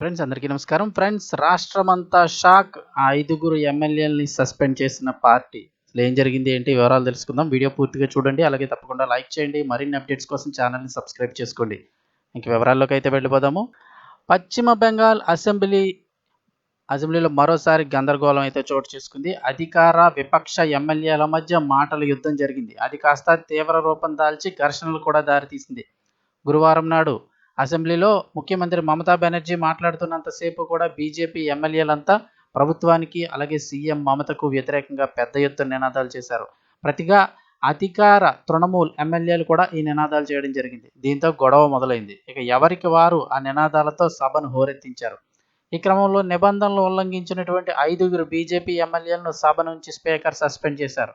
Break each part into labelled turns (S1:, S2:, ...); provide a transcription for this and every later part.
S1: Friends అందరికీ నమస్కారం. Friends రాష్ట్రమంతా షాక్. ఆ ఐదుగురు ఎమ్మెల్యేలని సస్పెండ్ చేసిన పార్టీ. అసలు ఏం జరిగింది ఏంటి వివరాలు తెలుసుకుందాం. వీడియో పూర్తిగా చూడండి అలాగే తప్పకుండా లైక్ చేయండి. మరిన్ని అప్డేట్స్ కోసం ఛానల్ని సబ్స్క్రైబ్ చేసుకోండి. ఇంక వివరాల్లోకి అయితే వెళ్ళిపోదాము. పశ్చిమ బెంగాల్ అసెంబ్లీ అసెంబ్లీలో మరోసారి గందరగోళం అయితే చోటు చేసుకుంది. అధికార విపక్ష ఎమ్మెల్యేల మధ్య మాటల యుద్ధం జరిగింది. అది కాస్త తీవ్ర రూపం దాల్చి ఘర్షణలు కూడా దారితీసింది. గురువారం నాడు అసెంబ్లీలో ముఖ్యమంత్రి మమతా బెనర్జీ మాట్లాడుతున్నంతసేపు కూడా బీజేపీ ఎమ్మెల్యేలంతా ప్రభుత్వానికి అలాగే సీఎం మమతకు వ్యతిరేకంగా పెద్ద ఎత్తున నినాదాలు చేశారు. ప్రతిగా అధికార తృణమూల్ ఎమ్మెల్యేలు కూడా ఈ నినాదాలు చేయడం జరిగింది. దీంతో గొడవ మొదలైంది. ఇక ఎవరికి వారు ఆ నినాదాలతో సభను హోరెత్తించారు? ఈ క్రమంలో నిబంధనలు ఉల్లంఘించినటువంటి ఐదుగురు బీజేపీ ఎమ్మెల్యేలను సభ నుంచి స్పీకర్ సస్పెండ్ చేశారు.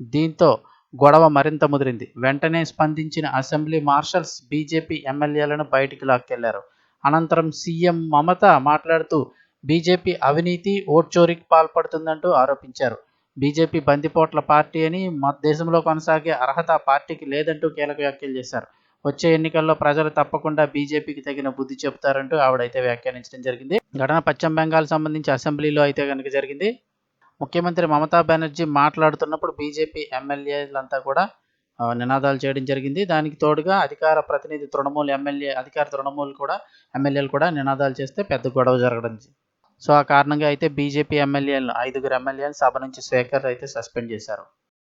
S1: దీంతో గొడవ మరింత ముదిరింది. వెంటనే స్పందించిన అసెంబ్లీ మార్షల్స్ బీజేపీ ఎమ్మెల్యేలను బయటికి లాక్కెళ్ళారు. అనంతరం సీఎం మమత మాట్లాడుతూ బీజేపీ అవినీతి ఓట్చోరీకి పాల్పడుతుందంటూ ఆరోపించారు. బీజేపీ బందిపోట్ల పార్టీ అని మా దేశంలో కొనసాగే అర్హత పార్టీకి లేదంటూ కీలక వ్యాఖ్యలు చేశారు. వచ్చే ఎన్నికల్లో ప్రజలు తప్పకుండా బీజేపీకి తగిన బుద్ధి చెబుతారంటూ ఆవిడైతే వ్యాఖ్యానించడం జరిగింది. ఘటన పశ్చిమ బెంగాల్ సంబంధించి అసెంబ్లీలో అయితే కనుక జరిగింది. ముఖ్యమంత్రి మమతా బెనర్జీ మాట్లాడుతున్నప్పుడు బీజేపీ ఎమ్మెల్యేలంతా కూడా నినాదాలు చేయడం జరిగింది. దానికి తోడుగా అధికార ప్రతినిధి తృణమూల్ ఎమ్మెల్యే అధికార తృణమూల్ కూడా ఎమ్మెల్యేలు కూడా నినాదాలు చేస్తే పెద్ద గొడవ జరగడం సో ఆ కారణంగా అయితే బీజేపీ ఎమ్మెల్యేలను ఐదుగురు ఎమ్మెల్యేలను సభ నుంచి స్పీకర్ అయితే సస్పెండ్ చేశారు.